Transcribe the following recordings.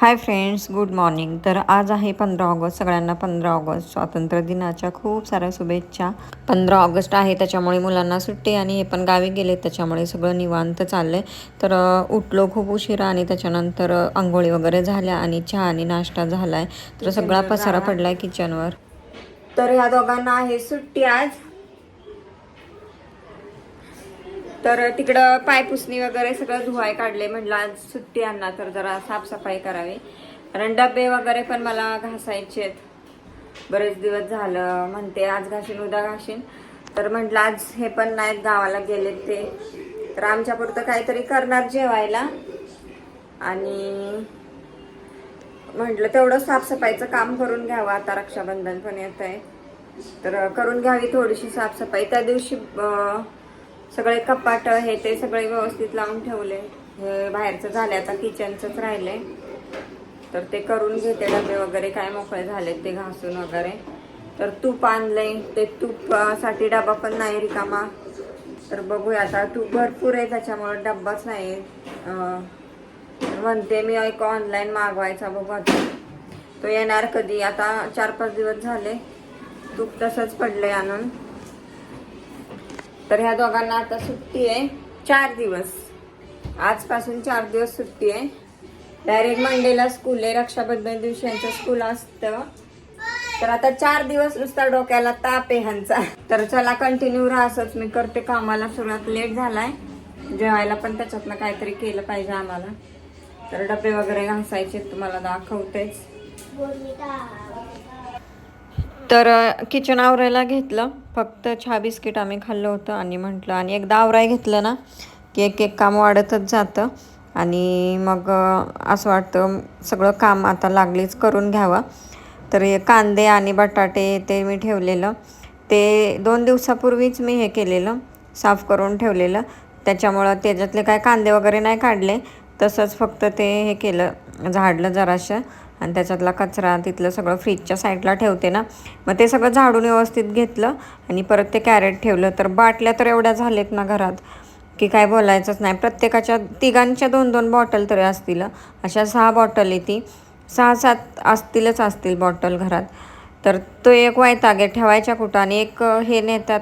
Hi friends good morning. तर आज आहे पंधरा ऑगस्ट सगळ्यांना पंधरा ऑगस्ट. स्वातंत्र्य दिनाच्या खूप साऱ्या शुभेच्छा. पंधरा ऑगस्ट आहे त्याच्यामुळे मुलांना सुट्टी आणि हे पण गावी गेले त्याच्यामुळे सगळं निवांत चाललं आहे तर उठलो खूप उशिरा आणि त्याच्यानंतर आंघोळी वगैरे झाल्या आणि चहा आणि नाश्ता झाला आहे तर सगळा पसारा पडला आहे किचनवर तर ह्या दोघांना आहे सुट्टी आज. तर तिकडं पायपुसणी वगैरे सगळं धुवाय काढले म्हटलं आज सुट्टी यांना तर जरा साफसफाई करावी. कारण डबे वगैरे पण मला घासायचे आहेत. बरेच दिवस झालं म्हणते आज घाशीन उद्या घाशीन. तर म्हटलं आज हे पण नाहीत गावाला गेले ते. तर आमच्या पुरतं काहीतरी करणार जेवायला. आणि म्हटलं तेवढं साफसफाईचं काम करून घ्यावं आता रक्षाबंधन पण येत आहे तर करून घ्यावी थोडीशी साफसफाई. त्या दिवशी सगळे कपाट हे ते सगळे व्यवस्थित लावून ठेवले. हे बाहेरचं झाले आता किचनचंच राहिले तर ते करून घेते डबे वगैरे काय मोकळे झाले ते घासून वगैरे. तर तूप आणलंय. ते तूपसाठी डबा पण नाही रिकामा. तर बघूया आता तूप भरपूर आहे त्याच्यामुळे डब्बाच नाही. म्हणते मी एक ऑनलाईन मागवायचा बघू आता. तो येणार कधी? आता चार पाच दिवस झाले. तूप तसंच पडलंय आणून. तर ह्या दोघांना आता सुट्टी आहे. चार दिवस. आजपासून चार दिवस सुट्टी आहे. डायरेक्ट मंडेला स्कूल आहे. रक्षाबंधन दिवशी यांचं स्कूल असतं. तर आता चार दिवस नुसता डोक्याला ताप आहे ह्यांचा. तर चला कंटिन्यू राहसच असंच मी करते कामाला. सुरुवात लेट झालाय. जेवायला पण त्याच्यातनं काहीतरी केलं पाहिजे आम्हाला. तर डबे वगैरे घासायचे तुम्हाला दाखवतेच. तर किचन आवरायला घेतलं. फक्त चहा बिस्किट आम्ही खाल्लं होतं आणि म्हटलं आणि एकदा आवराय घेतलं ना की एक एक काम वाढतच जातं. आणि मग असं वाटतं सगळं काम आता लागलीच करून घ्यावं. तर हे कांदे आणि बटाटे ते मी ठेवलेलं. ते दोन दिवसापूर्वीच मी हे केलेलं साफ करून ठेवलेलं. त्याच्यामुळं त्याच्यातले काय कांदे वगैरे नाही काढले. तसंच फक्त ते हे केलं झाडलं जराशं आणि त्याच्यातला कचरा तिथलं सगळं फ्रीजच्या साईडला ठेवते ना. मग ते सगळं झाडून व्यवस्थित घेतलं आणि परत ते कॅरेट ठेवलं. तर बाटल्या तर एवढ्या झालेत ना घरात की काय बोलायचंच नाही. प्रत्येकाच्या तिघांच्या दोन दोन बॉटल तरी असतील अशा सहा बॉटल आहे ती. सहा सात असतीलच असतील बॉटल घरात. तर तो एक वायतागे ठेवायच्या कुठं? आणि एक हे नेतात.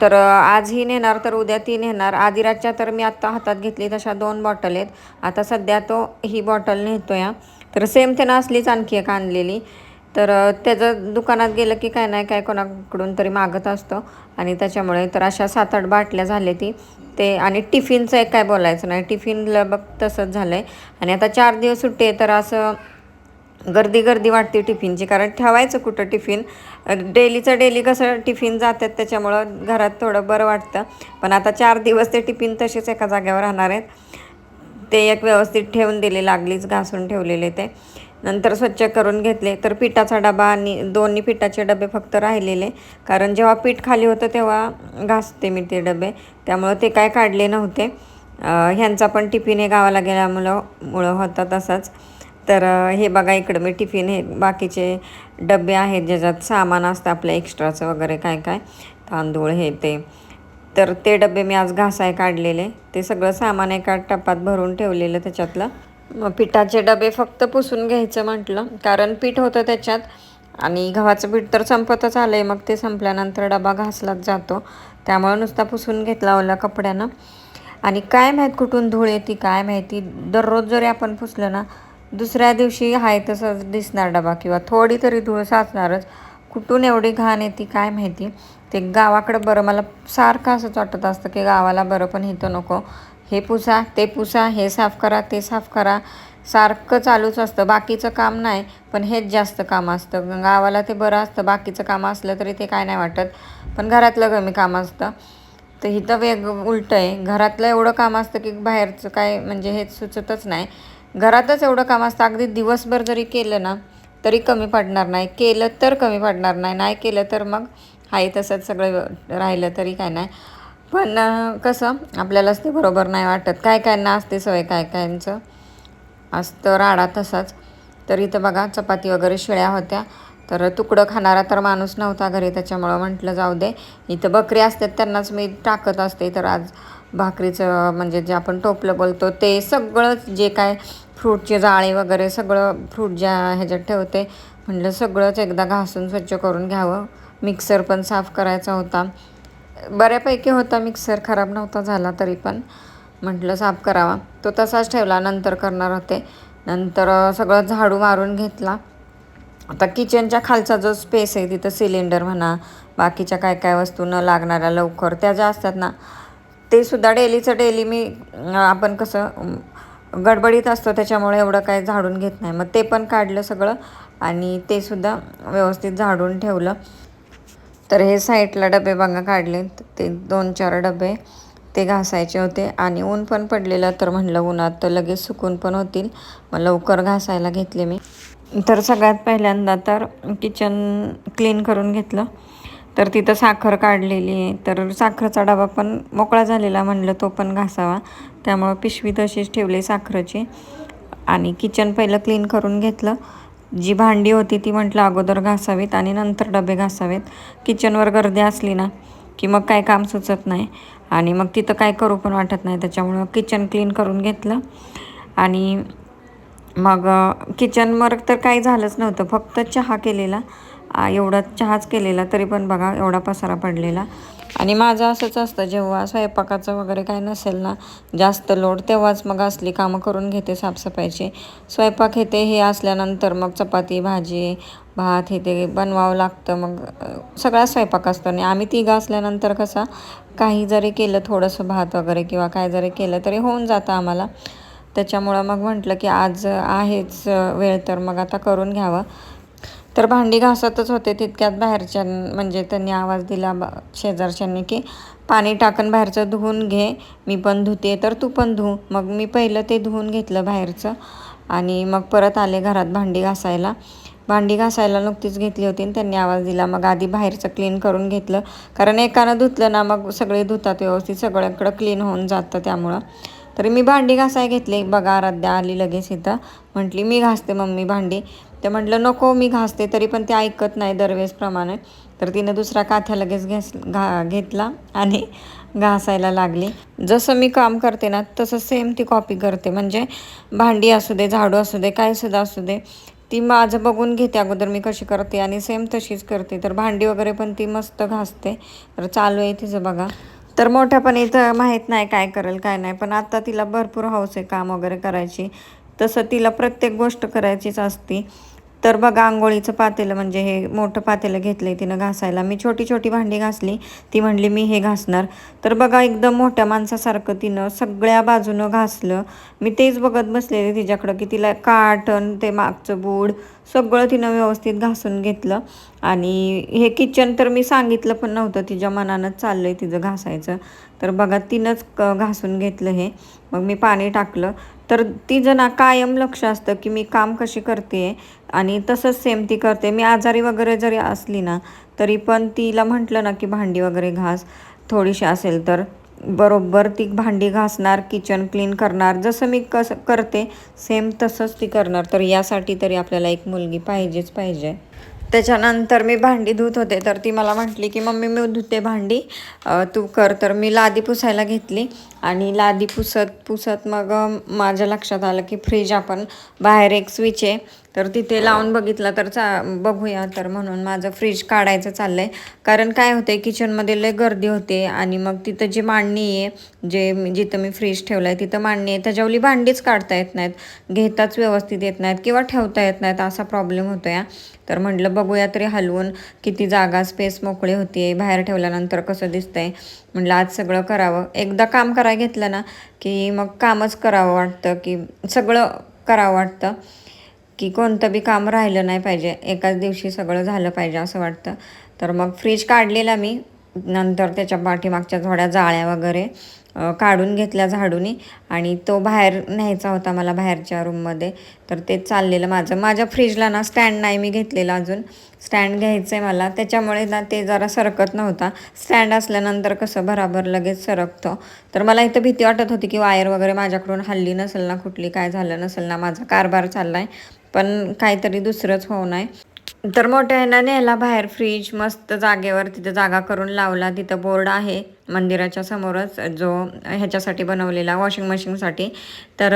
तर आजही आज ही नेणार तर उद्या ती नेणार. आदिराजच्या तर मी आत्ता हातात घेतली तशा दोन बॉटल आहेत. आता सध्या तो ही बॉटल नेतो या तर सेम त्यानं असलीच आणखी एक आणलेली. तर त्याचं दुकानात गेलं की काय नाही काय कोणाकडून तरी मागत असतं. आणि त्याच्यामुळे तर अशा सात आठ बाटल्या झाल्या ती. ते आणि टिफिनचं एक काय बोलायचं नाही. टिफिनला बघ तसंच झालं आहे आणि आता चार दिवस सुट्टी आहे तर असं गर्दी गर्दी वाटते टिफिनची. कारण ठेवायचं कुठं टिफिन? डेलीचं डेली कसं टिफिन जातात त्याच्यामुळं घरात थोडं बरं वाटतं. पण आता चार दिवस ते टिफिन तसेच एका जागेवर राहणार आहेत. ते एक व्यवस्थित ठेवून दिले लागलीच घासून ठेवलेले ते. नंतर स्वच्छ करून घेतले. तर पिठाचा डबा आणि दोन्ही पिठाचे डबे फक्त राहिलेले. कारण जेव्हा पीठ खाली होतं तेव्हा घासते मी ते डबे. त्यामुळं ते काय काढले नव्हते. ह्यांचा पण टिफिन हे गावाला गेल्यामुळं मुळं होता तसाच. तर हे बघा इकडं मी टिफिन हे बाकीचे डबे आहेत ज्याच्यात सामान असतं आपलं एक्स्ट्राचं वगैरे काय काय. तांदूळ हे ते. तर ते डबे मी आज घासाय काढलेले. ते सगळं सामान एका टपात भरून ठेवलेलं त्याच्यातलं. मग पिठाचे डबे फक्त पुसून घ्यायचं म्हटलं कारण पीठ होतं त्याच्यात. आणि गव्हाचं पीठ तर संपतच आलं आहे मग ते संपल्यानंतर डबा घासलाच जातो. त्यामुळं नुसता पुसून घेतला ओला कपड्यानं. आणि काय माहीत कुठून धूळ येते काय माहिती? दररोज जरी आपण पुसलं ना दुसऱ्या दिवशी आहे तसंच दिसणार डबा किंवा थोडी तरी धूळ साचणारच. कुठून एवढी घाण येते काय माहिती? ते गावाकडं बरं मला सारखं असंच वाटत असतं की गावाला बरं पण इथं नको. हे पुसा ते पुसा हे साफ करा ते साफ करा. सारखं चालूच असतं. बाकीचं काम नाही पण हेच जास्त काम असतं. गावाला ते बरं असतं. बाकीचं काम असलं तरी ते काय नाही वाटत. पण घरातलं कमी काम असतं. तर इथं वेग उलटं आहे. घरातलं एवढं काम असतं की बाहेरचं काय म्हणजे हेच सुचतच नाही. घरातच एवढं काम असतं. अगदी दिवसभर जरी केलं ना तरी कमी पडणार नाही. केलं तर कमी पडणार नाही. नाही केलं तर मग आहे तसंच सगळं राहिलं तरी काय नाही. पण कसं आपल्यालाच ते बरोबर नाही वाटत. काय कायना असते सवय काय कायचं असतं राडा तसाच. तर इथं बघा चपाती वगैरे शिळ्या होत्या. तर तुकडं खाणारा तर माणूस नव्हता घरी त्याच्यामुळं म्हटलं जाऊ दे. इथं बकरी असतात त्यांनाच मी टाकत असते. तर आज भाकरीचं म्हणजे जे आपण टोपलं बोलतो ते सगळंच जे काय फ्रूटचे जाळे वगैरे सगळं फ्रूट ज्या ह्याच्यात ठेवते म्हटलं सगळंच एकदा घासून स्वच्छ करून घ्यावं. मिक्सर पण साफ करायचा होता. बऱ्यापैकी होता मिक्सर खराब नव्हता झाला तरी पण. म्हटलं साफ करावा. तो तसाच ठेवला नंतर करणार होते. नंतर सगळं झाडू मारून घेतला. आता किचनच्या खालचा जो स्पेस आहे तिथं सिलेंडर म्हणा बाकीच्या काय काय वस्तू न लागणाऱ्या लवकर त्या ज्या असतात ना ते सुद्धा डेलीचं डेली मी आपण कसं गडबडीत असतो त्याच्यामुळे एवढं काय झाडून घेत नाही. मग ते पण काढलं सगळं आणि ते सुद्धा व्यवस्थित झाडून ठेवलं. तर हे साईडला डबे बघा काढले ते दोन चार डबे ते घासायचे होते आणि ऊन पण पडलेलं तर म्हणलं उन्हात तर लगेच सुकून पण होतील. मग लवकर घासायला घेतले मी. तर सगळ्यात पहिल्यांदा तर किचन क्लीन करून घेतलं. तर तिथं साखर काढलेली आहे. तर साखरेचा डबा पण मोकळा झालेला म्हणलं तो पण घासावा. त्यामुळं पिशवी तशीच ठेवली साखरेची. आणि किचन पहिलं क्लीन करून घेतलं. जी भांडी होती ती म्हटलं अगोदर घासावीत आणि नंतर डबे घासावेत. किचनवर गर्दी असली ना की मग काय काम सुचत नाही. आणि मग तिथं काय करू पण वाटत नाही. त्याच्यामुळं किचन क्लीन करून घेतलं. आणि मग किचनवर तर काही झालंच नव्हतं. फक्त चहा केलेला. एवढा चहाच केलेला तरी पण बघा एवढा पसारा पडलेला. आणि माझं असंच असतं जेव्हा स्वयंपाकाचं वगैरे काही नसेल ना जास्त लोड तेव्हाच मग असली कामं करून घेते साफसफाईची. स्वयंपाक हे ते हे असल्यानंतर मग चपाती भाजी भात हे ते बनवावं लागतं मग सगळा स्वयंपाक असतो. आणि आम्ही तिघं असल्यानंतर कसा काही जरी केलं थोडंसं भात वगैरे किंवा काय जरी केलं तरी होऊन जातं आम्हाला. त्याच्यामुळं मग म्हटलं की आज आहेच वेळ तर मग आता करून घ्यावं. तर भांडी घासतच होते तितक्यात बाहेरच्या म्हणजे त्यांनी आवाज दिला बा शेजारच्यांनी की पाणी टाकून बाहेरचं धुवून घे मी पण धुते तर तू पण धु. मग मी पहिलं ते धुवून घेतलं बाहेरचं आणि मग परत आले घरात भांडी घासायला. भांडी घासायला नुकतीच घेतली होती आणि त्यांनी आवाज दिला. मग आधी बाहेरचं क्लीन करून घेतलं. कारण एकानं धुतलं ना मग सगळे धुतात व्यवस्थित सगळ्याकडं क्लीन होऊन जातं त्यामुळं. तरी मी भांडी घासाय घेतली. बघा आराध्या आली लगेच इथं. म्हटली मी घासते मम्मी भांडी. ते म्हटलं नको मी घासते. तरी पण ते ऐकत नाही दरवेळेसप्रमाणे तर तिनं दुसरा काथ्या लगेच घेस घा घेतला आणि घासायला लागली. जसं मी काम करते ना तसं सेम ती कॉपी करते. म्हणजे भांडी असू दे झाडू असू दे काय सुद्धा असू दे ती माझं बघून घेते अगोदर मी कशी करते आणि सेम तशीच करते. तर भांडी वगैरे पण ती मस्त घासते. तर चालू आहे तिचं बघा. तर मोठ्यापणी तर माहीत नाही काय करेल काय नाही. पण आता तिला भरपूर हौस आहे काम वगैरे करायची. तसं तिला प्रत्येक गोष्ट करायचीच असती. तर बघा आंघोळीचं पातेलं म्हणजे हे मोठं पातेलं घेतलं आहे तिनं घासायला. मी छोटी छोटी भांडी घासली ती म्हणली मी हे घासणार. तर बघा एकदम मोठ्या माणसासारखं तिनं सगळ्या बाजूनं घासलं. मी तेच बघत बसलेले तिच्याकडं की तिला काटन ते मागचं बूड सगळं तिनं व्यवस्थित घासून घेतलं. आणि हे किचन तर मी सांगितलं पण नव्हतं तिच्या मनानंच चाललं आहे तिचं घासायचं. तर बघा तिनंच घासून घेतलं हे. मग मी पाणी टाकलं. तर तिचं ना कायम लक्ष असतं की मी काम कशी करते आणि तसंच सेम ती करते. मी आजारी वगैरे जरी असली ना तरी पण तिला म्हटलं ना की भांडी वगैरे घास. थोडीशी असेल तर. बरोबर ती भांडी घासणार किचन क्लीन करणार. जसं मी कसं करते सेम तसंच ती करणार. तर यासाठी तरी आपल्याला एक मुलगी पाहिजेच पाहिजे. त्याच्यानंतर मी भांडी धुत होते. तर ती मला म्हटली की मम्मी मी धुते भांडी. तू कर. तर मी लादी पुसायला घेतली. आणि लादी पुसत पुसत मग माझ्या लक्षात आलं की फ्रीज आपण बाहेर एक स्विच आहे. तर तिथे लावून बघितलं तर चा बघूया तर म्हणून माझं फ्रीज काढायचं चाललं आहे कारण काय होतं आहे किचनमध्ये लय गर्दी होते आणि मग तिथं जी मांडणी आहे जे जिथं मी फ्रीज ठेवलं आहे तिथं मांडणी आहे. त्याच्यावली भांडीच काढता येत नाहीत. घेताच व्यवस्थित येत नाहीत किंवा ठेवता येत नाहीत असा प्रॉब्लेम होतो या तर म्हटलं बघूया तरी हलवून किती जागा स्पेस मोकळी होती बाहेर ठेवल्यानंतर कसं दिसतंय? म्हटलं आज सगळं करावं. एकदा काम करायला घेतलं ना की मग कामच करावं वाटतं की सगळं करावं वाटतं. की कोणतं बी काम राहिलं नाही पाहिजे. एकाच दिवशी सगळं झालं पाहिजे असं वाटतं. तर मग फ्रीज काढलेला मी. नंतर त्याच्या पाठीमागच्या थोड्या जाळ्या वगैरे काढून घेतल्या झाडूनी आणि तो बाहेर न्यायचा होता मला बाहेरच्या रूममध्ये तर ते चाललेलं माझं. माझ्या फ्रीजला ना स्टँड नाही मी घेतलेला अजून. स्टँड घ्यायचं आहे मला. त्याच्यामुळे ना ते जरा सरकत नव्हता. स्टँड असल्यानंतर कसं भराभर लगेच सरकतं. तर मला इथं भीती वाटत होती की वायर वगैरे माझ्याकडून हल्ली नसेल ना कुठली काय झालं नसेल ना माझा कारभार चालला आहे पण काहीतरी दुसरंच होऊ नये तर मोठ्या यांना नेला बाहेर फ्रीज मस्त जागेवर तिथं जागा करून लावला. तिथं बोर्ड आहे मंदिराच्या समोरच जो ह्याच्यासाठी बनवलेला वॉशिंग मशीनसाठी तर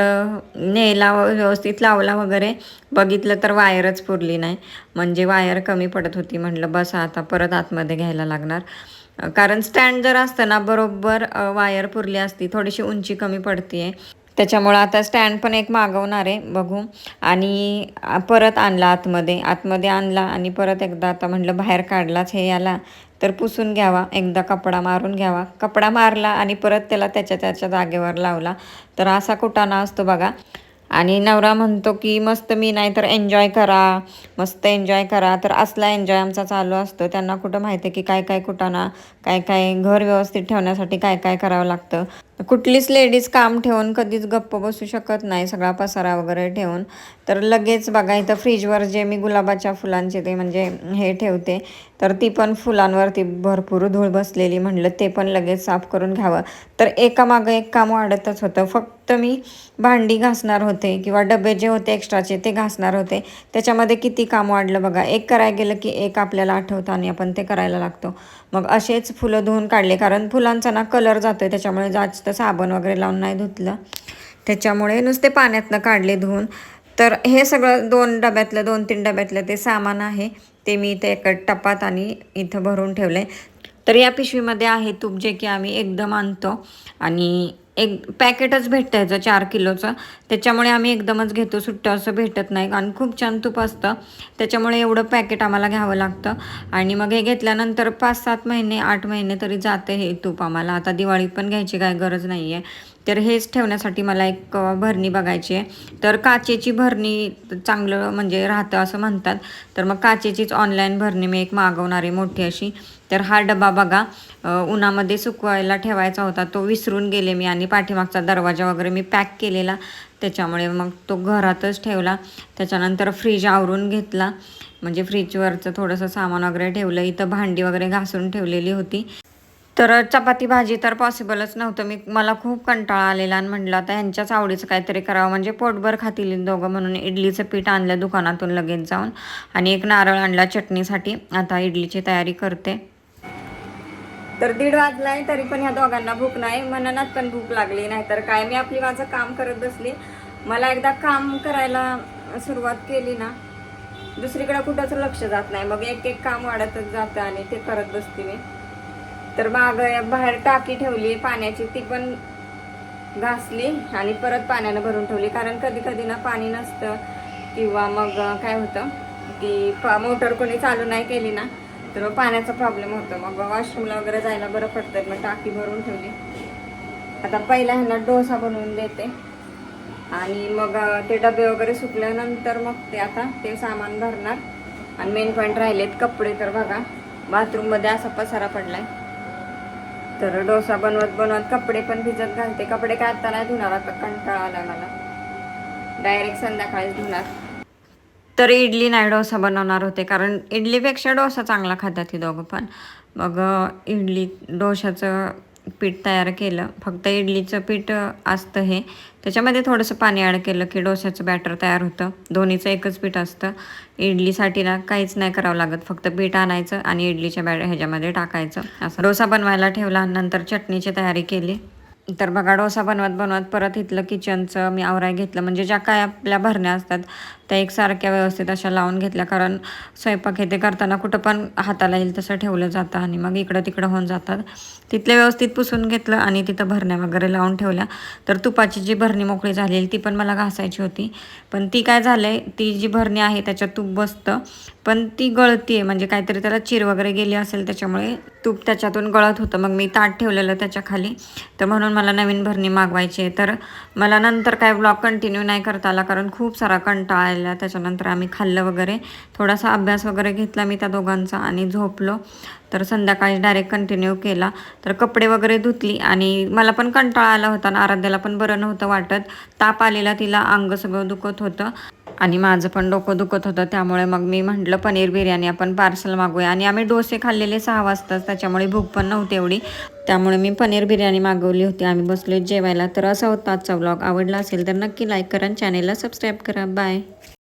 नेला व्यवस्थित लावला वगैरे. बघितलं तर वायरच पुरली नाही. म्हणजे वायर कमी पडत होती म्हटलं बस आता परत आतमध्ये घ्यायला लागणार. कारण स्टँड जर असतं ना बरोबर वायर पुरली असती थोडीशी उंची कमी पडते त्याच्यामुळं आता स्टँड पण एक मागवणार आहे बघू. आणि परत आणला आतमध्ये. आतमध्ये आणला आणि परत एकदा आता म्हटलं बाहेर काढलाच हे याला. तर पुसून घ्यावा. एकदा कपडा मारून घ्यावा. कपडा मारला आणि परत त्याला त्याच्या त्याच्या जागेवर लावला. तर असा कुटाणा असतो बघा. आणि नवरा म्हणतो की मस्त मी नाही तर एन्जॉय करा मस्त एन्जॉय करा. तर असला एन्जॉय आमचा चालू असतो. त्यांना कुठं माहिती आहे की काय काय कुटाणा काय काय घर व्यवस्थित ठेवण्यासाठी काय काय करावं लागतं. कुठलीच लेडीज काम ठेवून कधीच गप्प बसू शकत नाही सगळा पसारा वगैरे ठेवून. तर लगेच बघा इथं फ्रीजवर जे मी गुलाबाच्या फुलांचे ते म्हणजे हे ठेवते तर ती पण फुलांवरती भरपूर धूळ बसलेली म्हणलं ते पण लगेच साफ करून घ्यावं. तर एकामागं एक काम वाढतच होतं. फक्त मी भांडी घासणार होते किंवा डबे जे होते एक्स्ट्राचे ते घासणार होते. त्याच्यामध्ये किती काम वाढलं बघा. एक करायला गेलं की एक आपल्याला आठवतं आणि आपण ते करायला लागतो. मग असेच फुलं धुवून काढले कारण फुलांचा ना कलर जातो आहे त्याच्यामुळे जास्त साबण वगैरे लावून नाही धुतलं. त्याच्यामुळे नुसते पाण्यातनं काढले धुवून. तर हे सगळं दोन डब्यातलं दोन तीन डब्यातलं ते सामान आहे. ते मी इथे एका टपात आणि इथं भरून ठेवलं आहे तर या पिशवीमध्ये आहे तूप जे की आम्ही एकदम आणतो. आणि एक पॅकेटच भेटतं ह्याचं चार किलोचं. त्याच्यामुळे आम्ही एकदमच घेतो. सुट्टं असं भेटत नाही. आणि खूप छान तूप असतं. त्याच्यामुळे एवढं पॅकेट आम्हाला घ्यावं लागतं. आणि मग हे घेतल्यानंतर पाच सात महिने आठ महिने तरी जातं हे तूप आम्हाला. आता दिवाळीत पण घ्यायची काय गरज नाही आहे तर हेच ठेवण्यासाठी मला एक भरणी बघायची आहे. तर काचेची भरणी चांगलं म्हणजे राहतं असं म्हणतात. तर मग काचेचीच ऑनलाईन भरणी मी एक मागवणार आहे मोठी अशी. तर हा डबा बघा. उन्हामध्ये सुकवायला ठेवायचा होता. तो विसरून गेले मी आणि पाठीमागचा दरवाजा वगैरे मी पॅक केलेला. त्याच्यामुळे मग तो घरातच ठेवला. त्याच्यानंतर फ्रीज आवरून घेतला. म्हणजे फ्रीजवरचं थोडंसं सामान वगैरे ठेवलं. इथं भांडी वगैरे घासून ठेवलेली होती. तर चपाती भाजी तर पॉसिबलच नव्हतं. मी मला खूप कंटाळा आलेला आणि म्हटलं आता ह्यांच्याच आवडीचं काहीतरी करावं. म्हणजे पोटभर खातील दोघं म्हणून इडलीचं पीठ आणलं दुकानातून लगेच जाऊन. आणि एक नारळ आणला चटणीसाठी. आता इडलीची तयारी करते. तर दीड वाजलाय तरी पण ह्या दोघांना भूक नाही. मनात पण भूक लागली नाही तर काय. मी आपली माझं काम करत बसली. मला एकदा काम करायला सुरुवात केली ना दुसरीकडे कुठंच लक्ष जात नाही. मग एक एक काम वाढतच जातं आणि ते करत बसते मी. तर माग बाहेर टाकी ठेवली पाण्याची ती पण घासली आणि परत पाण्यानं भरून ठेवली. कारण कधी कधी ना पाणी नसतं किंवा मग काय होतं की मोटर कोणी चालू नाही केली ना तर मग पाण्याचा प्रॉब्लेम होतो. मग वॉशरूमला वगैरे जायला बरं पडतं. मग टाकी भरून ठेवली. आता पहिला ह्यांना डोसा बनवून देते. आणि मग ते डबे वगैरे सुकल्यानंतर मग ते आता ते सामान भरणार. आणि मेन पॉईंट राहिलेत कपडे तर बघा. बाथरूममध्ये असा पसारा पडलाय. तर डोसा बनवत बनवत कपडे पण भिजत घालते. कपडे काय आता नाही धुणार आता कंटाळा आला मला. डायरेक्ट संध्याकाळीच धुणार. तर इडली नाही डोसा बनवणार होते कारण इडलीपेक्षा डोसा चांगला खातात ही दोघं पण. मग इडली डोशाचं पीठ तयार केलं. फक्त इडलीचं पीठ असतं हे. त्याच्यामध्ये थोडंसं पाणी ॲड केलं की डोश्याचं बॅटर तयार होतं. दोन्हीचं एकच पीठ असतं. इडलीसाठी ना काहीच नाही करावं लागत. फक्त पीठ आणायचं आणि इडलीच्या बॅ ह्याच्यामध्ये टाकायचं. असं. डोसा बनवायला ठेवला नंतर चटणीची तयारी केली. तर बघा डोसा बनवत बनवत परत इथलं किचनचं मी आवराय घेतलं. म्हणजे ज्या काय आपल्या भरण्या असतात त्या एकसारख्या व्यवस्थित अशा लावून घेतल्या. कारण स्वयंपाक हे ते करताना कुठं पण हाताला येईल तसं ठेवलं जातं आणि मग इकडं तिकडं होऊन जातात. तिथले व्यवस्थित पुसून घेतलं आणि तिथं भरण्या वगैरे लावून ठेवल्या. तर तुपाची जी भरणी मोकळी झालेली ती पण मला घासायची होती. पण ती काय झालं आहे ती जी भरणी आहे त्याच्यात तूप बसतं. पण ती गळती आहे म्हणजे काहीतरी त्याला चिर वगैरे गेली असेल त्याच्यामुळे तूप त्याच्यातून गळत होतं. मग मी ताट ठेवलेलं त्याच्याखाली. तर म्हणून मला नवीन भरणी मागवायची आहे. तर मला नंतर काय ब्लॉग कंटिन्यू नाही करता आला कारण खूप सारा कंटाळा आला त्याच्यानंतर आम्ही खाल्लं वगैरे. थोडासा अभ्यास वगैरे घेतला मी त्या दोघांचा आणि झोपलो. तर संध्याकाळी डायरेक्ट कंटिन्यू केला. तर कपडे वगैरे धुतली आणि मला पण कंटाळा आला होता आणि आराध्याला पण बरं नव्हतं वाटत. ताप आलेला तिला अंग सगळं दुखत होतं आणि माझं पण डोकं दुखत होतं. त्यामुळे मग मी म्हटलं पनीर बिर्याणी आपण पार्सल मागूया. आणि आम्ही डोसे खाल्लेले सहा वाजताच त्याच्यामुळे भूक पण नव्हती एवढी. त्यामुळे मी पनीर बिर्याणी मागवली होती. आम्ही बसलो जेवायला. तर असा होता आजचा व्लॉग आवडला असेल तर नक्की लाईक करा चॅनेलला सबस्क्राईब करा. बाय